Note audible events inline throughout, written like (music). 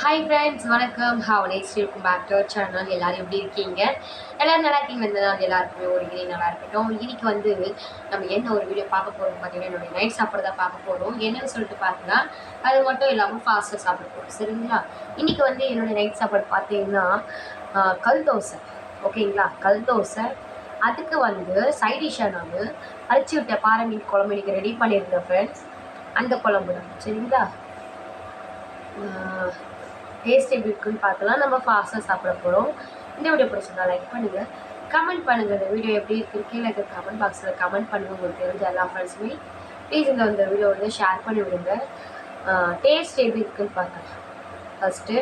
Hi friends வணக்கம். ஹாவ் நெக்ஸ்ட் இருக்கும் பேக் டு சேனல் எல்லோரும் எப்படி இருக்கீங்க? எல்லோரும் நல்லா இருக்கீங்க? வந்து நான் எல்லாருக்குமே ஒரு கிரே நல்லா இருக்கட்டும். இன்றைக்கி வந்து நம்ம என்ன ஒரு வீடியோ பார்க்க போகிறோம் பார்த்தீங்கன்னா என்னுடைய நைட் சாப்பாடு தான் பார்க்க போகிறோம் என்னன்னு சொல்லிட்டு பார்த்தீங்கன்னா அது மட்டும் இல்லாமல் ஃபாஸ்ட்டாக சாப்பிட போகிறோம் சரிங்களா? இன்றைக்கி வந்து என்னுடைய நைட் சாப்பாடு பார்த்தீங்கன்னா கல் தோசை. ஓகேங்களா? கல் தோசை. அதுக்கு வந்து சைடிஷாக நான் அரைச்சி விட்ட பாறை மீன் குழம்பு இன்றைக்கி ரெடி பண்ணியிருந்தேன் ஃப்ரெண்ட்ஸ் அந்த குழம்பு தான். சரிங்களா? டேஸ்ட் எப்படி இருக்குன்னு பார்க்கலாம். நம்ம ஃபாஸ்ட்டாக சாப்பிட போகிறோம் இந்த வீடியோ பிடிச்சிருந்தா லைக் பண்ணுங்கள் கமெண்ட் பண்ணுங்கள் இந்த வீடியோ எப்படி இருக்குன்னு கீழே இருக்க கமெண்ட் பாக்ஸில் கமெண்ட் பண்ணுங்கள் உங்களுக்கு தெரிஞ்ச எல்லா ஃப்ரெண்ட்ஸுமே ப்ளீஸ் இந்த இந்த வீடியோ வந்து ஷேர் பண்ணி விடுங்க. டேஸ்ட் எப்படி இருக்குன்னு பார்க்கலாம். ஃபஸ்ட்டு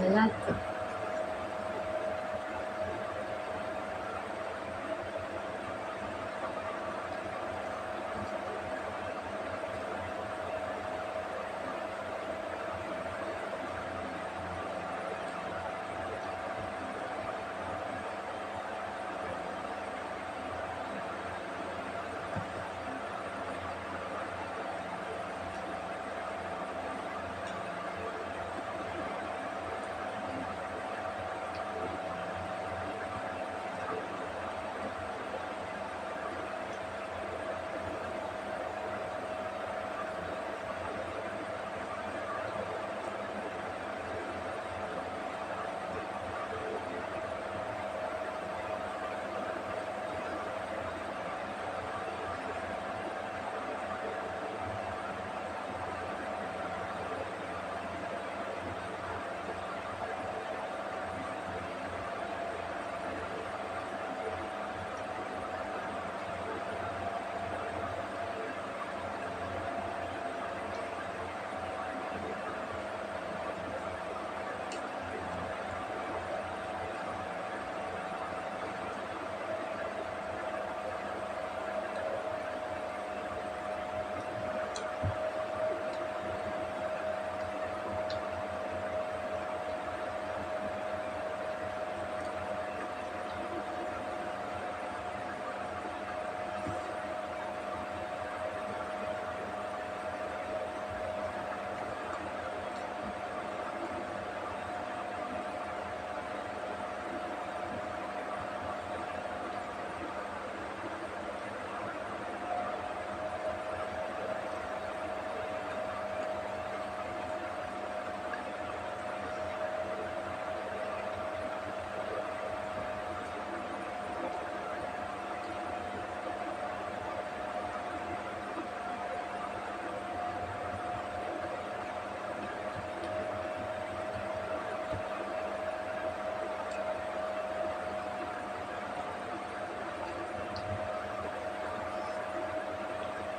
நல்லா இருக்கு.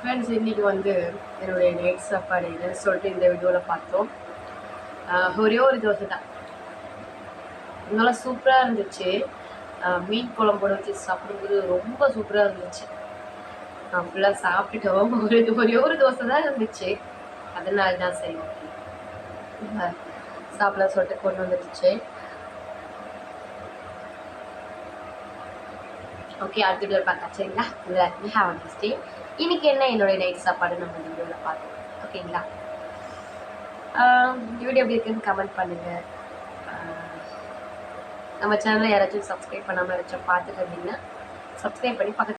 ஃப்ரெண்ட்ஸ் இன்றைக்கி வந்து என்னுடைய நைட் சாப்பாடு என்னன்னு சொல்லிட்டு இந்த வீடியோவில் பார்த்தோம். ஒரே ஒரு தோசை தான். நல்லா சூப்பராக இருந்துச்சு. மீன் குழம்போட வச்சு சாப்பிடும்போது ரொம்ப சூப்பராக இருந்துச்சு. நான் ஃபுல்லாக சாப்பிட்டுட்டோம். (laughs) ஒரு ஒரே ஒரு தோசை தான் இருந்துச்சு. அதனால தான் சரி ஓகே. சாப்பிட சொல்லிட்டு கொண்டு வந்துடுச்சு. ஓகே அடுத்த வீடியோ பார்க்கலாம் சரிங்களா? எல்லாருக்குமே ஹாவ் அ நைஸ் டே இன்றைக்கி என்ன என்னுடைய நைட் சாப்பாடு நம்ம இந்த வீடியோவில் பார்த்தோம் ஓகேங்களா வீடியோ எப்படி இருக்குன்னு கமெண்ட் பண்ணுங்கள் நம்ம சேனலில் யாராச்சும் சப்ஸ்கிரைப் பண்ணாமல் யாராச்சும் பார்த்துட்டு அப்படின்னா சப்ஸ்கிரைப் பண்ணி பக்கத்து